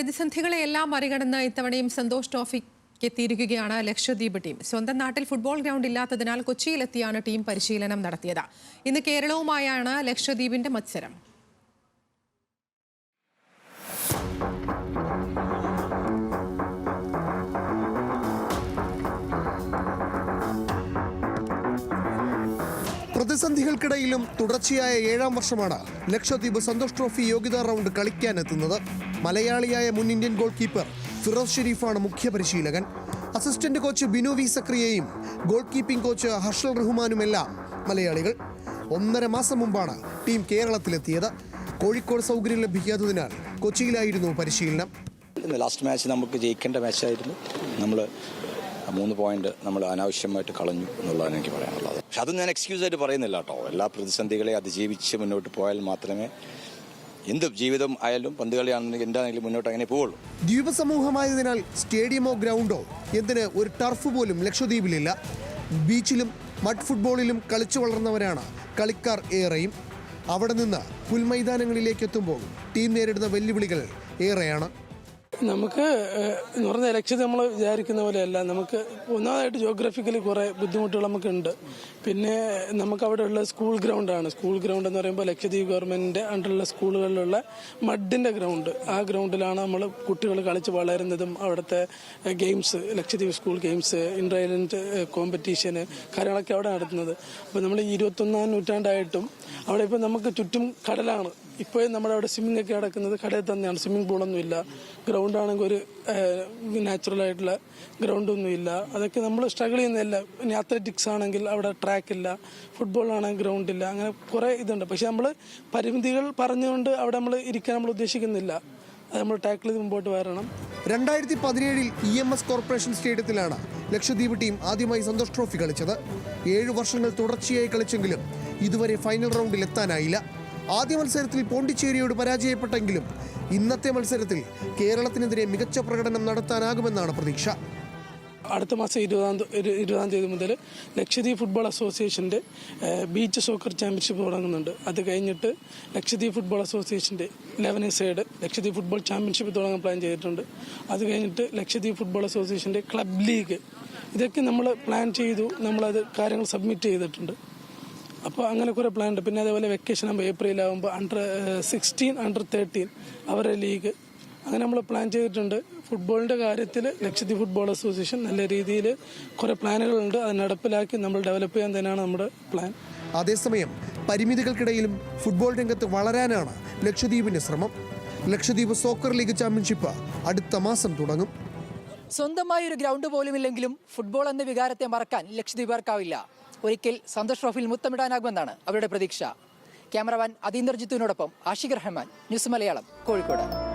പ്രതിസന്ധികളെയെല്ലാം മറികടന്ന് ഇത്തവണയും സന്തോഷ് ട്രോഫിക്ക് എത്തിയിരിക്കുകയാണ് ലക്ഷദ്വീപ് ടീം. സ്വന്തം നാട്ടിൽ ഫുട്ബോൾ ഗ്രൗണ്ട് ഇല്ലാത്തതിനാൽ കൊച്ചിയിലെത്തിയാണ് ടീം പരിശീലനം നടത്തിയത്. ഇന്ന് കേരളവുമായാണ് ലക്ഷദ്വീപിന്റെ മത്സരം. പ്രതിസന്ധികൾക്കിടയിലും തുടർച്ചയായ ഏഴാം വർഷമാണ് ലക്ഷദ്വീപ് സന്തോഷ് ട്രോഫി യോഗ്യതാ റൗണ്ട് കളിക്കാനെത്തുന്നത്. മലയാളിയായ മുൻ ഇന്ത്യൻ ഗോൾ കീപ്പർ ഫിറോസ് ഷെരീഫാണ് മുഖ്യ പരിശീലകൻ. അസിസ്റ്റന്റ് കോച്ച് ബിനു വി സക്രിയയും ഗോൾ കീപ്പിംഗ് കോച്ച് ഹർഷൽ റഹ്മാനുമെല്ലാം മലയാളികൾ. ഒന്നര മാസം മുമ്പാണ് ടീം കേരളത്തിലെത്തിയത്. കോഴിക്കോട് സൗകര്യം ലഭിക്കാത്തതിനാൽ കൊച്ചിയിലായിരുന്നു പരിശീലനം. ലാസ്റ്റ് മാച്ച് നമുക്ക് ജയിക്കേണ്ട മാച്ചായിരുന്നു. നമ്മൾ മൂന്ന് പോയിന്റ് നമ്മൾ അനാവശ്യമായിട്ട് കളഞ്ഞു എന്നുള്ളതാണ് എനിക്ക് പറയാനുള്ളത്. പക്ഷെ അത് ഞാൻ എക്സ്ക്യൂസ് ആയിട്ട് പറയുന്നില്ല കേട്ടോ. എല്ലാ പ്രതിസന്ധികളെ അതിജീവിച്ച് മുന്നോട്ട് പോയാൽ മാത്രമേ എന്ത് ജീവിതം ആയാലും പന്ത് കളിയാണെങ്കിൽ എന്താണെങ്കിലും മുന്നോട്ട് അങ്ങനെ പോവുള്ളൂ ദ്വീപ് സമൂഹമായതിനാൽ സ്റ്റേഡിയമോ ഗ്രൗണ്ടോ എന്തിന് ഒരു ടർഫ് പോലും ലക്ഷദ്വീപിലില്ല. ബീച്ചിലും മഡ് ഫുട്ബോളിലും കളിച്ചു വളർന്നവരാണ് കളിക്കാർ ഏറെയും. അവിടെ നിന്ന് പുൽമൈതാനങ്ങളിലേക്ക് എത്തുമ്പോൾ ടീം നേരിടുന്ന വെല്ലുവിളികൾ ഏറെയാണ്. നമുക്ക് എന്ന് പറഞ്ഞ ലക്ഷ്യം നമ്മൾ വിചാരിക്കുന്ന പോലെയല്ല. നമുക്ക് ഒന്നാമതായിട്ട് ജോഗ്രഫിക്കലി കുറേ ബുദ്ധിമുട്ടുകൾ നമുക്ക് ഉണ്ട് പിന്നെ നമുക്ക് അവിടെ ഉള്ള സ്കൂൾ ഗ്രൗണ്ടാണ് സ്കൂൾ ഗ്രൗണ്ട് എന്ന് പറയുമ്പോൾ ലക്ഷദ്വീപ് ഗവൺമെന്റിന്റെ അണ്ടറുള്ള സ്കൂളുകളിലുള്ള മഡിന്റെ ഗ്രൗണ്ട് ആ ഗ്രൗണ്ടിലാണ് നമ്മൾ കുട്ടികൾ കളിച്ച് വളരുന്നതും അവിടുത്തെ games Lakshadweep school games inter island കോമ്പറ്റീഷന് കാര്യങ്ങളൊക്കെ അവിടെ നടത്തുന്നത്. അപ്പോൾ നമ്മൾ ഇരുപത്തൊന്നാം നൂറ്റാണ്ടായിട്ടും അവിടെ ഇപ്പോൾ നമുക്ക് ചുറ്റും കടലാണ്. ഇപ്പോഴും നമ്മുടെ അവിടെ സ്വിമ്മിംഗ് ഒക്കെ നടക്കുന്നത് കടയിൽ തന്നെയാണ്. സ്വിമ്മിംഗ് പൂളൊന്നും ഇല്ല. ഗ്രൗണ്ട് ആണെങ്കിൽ ഒരു നാച്ചുറൽ ആയിട്ടുള്ള ഗ്രൗണ്ടൊന്നും ഇല്ല. അതൊക്കെ നമ്മൾ സ്ട്രഗിൾ ചെയ്യുന്നതല്ല. ഇനി അത്ലറ്റിക്സ് ആണെങ്കിൽ അവിടെ ട്രാക്ക് ഇല്ല. ഫുട്ബോൾ ആണെങ്കിൽ ഗ്രൗണ്ട് ഇല്ല. അങ്ങനെ കുറേ ഇതുണ്ട്. പക്ഷെ നമ്മൾ പരിമിതികൾ പറഞ്ഞുകൊണ്ട് അവിടെ നമ്മൾ ഇരിക്കാൻ നമ്മൾ ഉദ്ദേശിക്കുന്നില്ല. അത് നമ്മൾ ടാക്കിൾ ചെയ്ത് മുമ്പോട്ട് വരണം. രണ്ടായിരത്തി പതിനേഴിൽ ഇ എം എസ് കോർപ്പറേഷൻ സ്റ്റേഡിയത്തിലാണ് ലക്ഷദ്വീപ് ടീം ആദ്യമായി സന്തോഷ് ട്രോഫി കളിച്ചത്. ഏഴ് വർഷങ്ങൾ തുടർച്ചയായി കളിച്ചെങ്കിലും ഇതുവരെ ഫൈനൽ റൗണ്ടിൽ എത്താനായില്ല. ആദ്യ മത്സരത്തിൽ പോണ്ടിച്ചേരിയോട് പരാജയപ്പെട്ടെങ്കിലും ഇന്നത്തെ മത്സരത്തിൽ കേരളത്തിനെതിരെ മികച്ച പ്രകടനം നടത്താനാകുമെന്നാണ് പ്രതീക്ഷ. അടുത്ത മാസം ഇരുപതാം ഇരുപതാം തീയതി മുതൽ ലക്ഷദ്വീപ് ഫുട്ബോൾ അസോസിയേഷന്റെ ബീച്ച് സോക്കർ ചാമ്പ്യൻഷിപ്പ് തുടങ്ങുന്നുണ്ട്. അത് കഴിഞ്ഞിട്ട് ലക്ഷദ്വീപ് ഫുട്ബോൾ അസോസിയേഷന്റെ eleven side Lakshadweep football championship തുടങ്ങാൻ പ്ലാൻ ചെയ്തിട്ടുണ്ട്. അത് കഴിഞ്ഞിട്ട് ലക്ഷദ്വീപ് ഫുട്ബോൾ അസോസിയേഷന്റെ ക്ലബ് ലീഗ്. ഇതൊക്കെ നമ്മൾ പ്ലാൻ ചെയ്തു നമ്മളത് കാര്യങ്ങൾ സബ്മിറ്റ് ചെയ്തിട്ടുണ്ട്. അപ്പോൾ അങ്ങനെ കുറേ പ്ലാൻ ഉണ്ട്. പിന്നെ അതേപോലെ വെക്കേഷൻ ആകുമ്പോൾ ഏപ്രിൽ ആകുമ്പോൾ അണ്ടർ സിക്സ്റ്റീൻ അണ്ടർ തേർട്ടീൻ അവരുടെ ലീഗ് അങ്ങനെ നമ്മൾ പ്ലാൻ ചെയ്തിട്ടുണ്ട്. ഫുട്ബോളിന്റെ കാര്യത്തിൽ ലക്ഷദ്വീപ് ഫുട്ബോൾ അസോസിയേഷൻ നല്ല രീതിയിൽ കുറേ പ്ലാനുകളുണ്ട് അത് നടപ്പിലാക്കി നമ്മൾ ഡെവലപ്പ് ചെയ്യാൻ തന്നെയാണ് നമ്മുടെ പ്ലാൻ അതേസമയം പരിമിതികൾക്കിടയിലും ഫുട്ബോൾ രംഗത്ത് വളരാനാണ് ലക്ഷദ്വീപിന്റെ ശ്രമം. ലക്ഷദ്വീപ് സോക്കർ ലീഗ് ചാമ്പ്യൻഷിപ്പ് അടുത്ത മാസം തുടങ്ങും. സ്വന്തമായ ഒരു ഗ്രൗണ്ട് പോലുമില്ലെങ്കിലും ഫുട്ബോൾ എന്ന വികാരത്തെ മറക്കാൻ ലക്ഷദ്വീപർക്കാവില്ല ഒരിക്കൽ സന്തോഷ് ട്രോഫിയിൽ മുത്തമിടാനാകുമെന്നാണ് അവരുടെ പ്രതീക്ഷ. ക്യാമറമാൻ അതീന്ദർ ജിത്തുവിനോടൊപ്പം ആഷിഖ് റഹ്മാൻ ന്യൂസ് മലയാളം കോഴിക്കോട്.